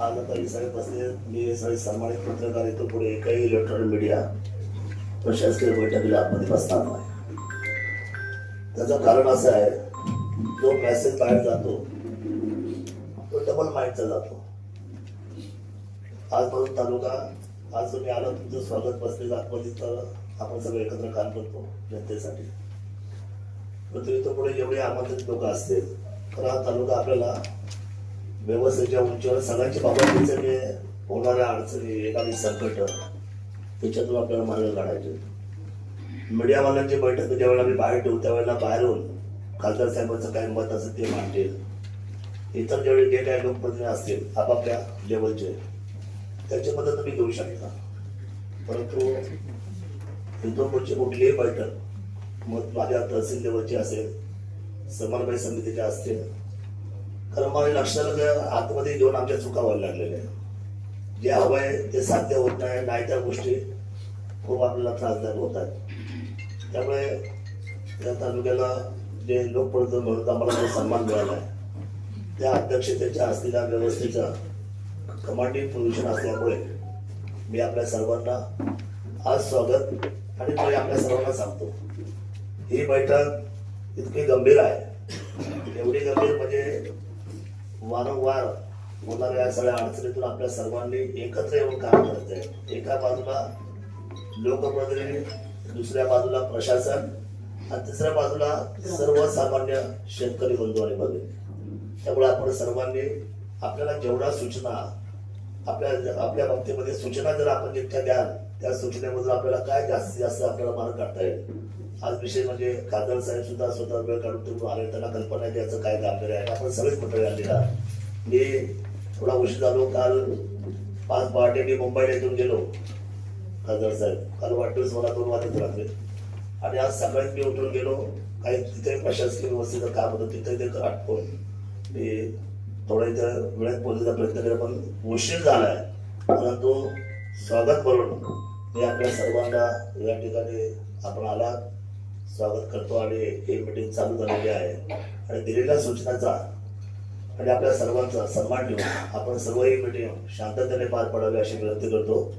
आलं आता हे सगळे बसले मी सगळे सामान्य पत्रकार येतो पुढे. एकही इलेक्ट्रॉनिक मीडिया प्रशासकीय बैठकीला आतमध्ये बसणार नाही. त्याचं कारण असं आहे जो मेसेज बाहेर जातो तो डबल माइंडचा जातो. आजपासून तालुका आज तुम्ही आला तुमचं स्वागत बसलेलं आतमध्ये तर आपण सगळं एकत्र काम करतो जनतेसाठी. परंतु इथं पुढे एवढे आमंत्रित लोक असतील तर हा तालुका आपल्याला व्यवस्थेच्या उंचीवर सगळ्यांच्या बाबतीचे जे होणाऱ्या अडचणी येणारी संकट त्याच्यातून आपल्याला मार्ग काढायचे मीडियावाल्यांची बैठक ज्यावेळेला आम्ही बाहेर ठेवू त्यावेळेला बाहेरून खासदार साहेबांचं काय मत असेल ते मांडतील. इतर ज्यावेळी जे काही लोकप्रतिनिधी असतील आपापल्या लेवलचे त्यांची मदत तुम्ही घेऊ शकता. परंतु इथून पुढची कुठलीही बैठक मग माझ्या तहसील लेवलची असेल समन्वय समितीच्या असतील कारण मला लक्षात आतमध्ये घेऊन आमच्या चुका व्हायला लागलेल्या आहेत. जे हवं आहे ते साध्य होत नाही नाही त्या गोष्टी खूप आपल्याला त्रासदायक होत आहेत. त्यामुळे या तालुक्याला जे लोकप्रतिनिधी म्हणून आम्हाला जो सन्मान मिळाला आहे. त्या अध्यक्षतेच्या असलेल्या व्यवस्थेचा कमांडिंग पोझिशन असल्यामुळे मी आपल्या सर्वांना आज स्वागत आणि मी आपल्या सर्वांना सांगतो. ही बैठक इतकी गंभीर आहे. एवढी गंभीर म्हणजे वारंवार होणाऱ्या या सगळ्या अडचणीतून आपल्या सर्वांनी एकत्र येऊन काम करते आहे. एका बाजूला लोकप्रतिनिधी दुसऱ्या बाजूला प्रशासन आणि तिसऱ्या बाजूला सर्वसामान्य शेतकरी बंधू आणि त्यामुळे आपण सर्वांनी आपल्याला जेवढ्या सूचना आपल्या आपल्या बाबतीमध्ये सूचना जर आपण जितक्या द्याल त्या सूचनेमधून आपल्याला काय जास्तीत जास्त आपल्याला मार्ग काढता येईल? आज विषय म्हणजे खासदार साहेब सुद्धा स्वतः वेळ काढून तुम्ही आले त्यांना कल्पना आहे याचं काय गांभीर्य आहे. आपण सगळेच मंडळी आलेला मी थोडा उशीर झालो काल पाच पहाटे मी मुंबईला इथून गेलो खासदार साहेब. काल वाटतोच मला दोन वाजत राहते आणि आज सकाळीच मी उठून गेलो काही तिथे प्रशासकीय व्यवस्थेचं काम होतं तिथे ते आटपून मी थोडं इथं वेळेत बोलण्याचा प्रयत्न केला पण उशीर झालाय. परंतु स्वागत करून मी आपल्या सर्वांना या ठिकाणी आपण आलात स्वागत करतो आणि ही मीटिंग चालू झालेली आहे. आणि दिलेल्या सूचनाचा आणि आपल्या सर्वांचा सन्मान ठेवून आपण सर्व ही मीटिंग शांततेने पार पडावी अशी विनंती करतो.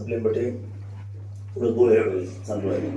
आपली मीटिंग पुढे गो होईल चालू आहे.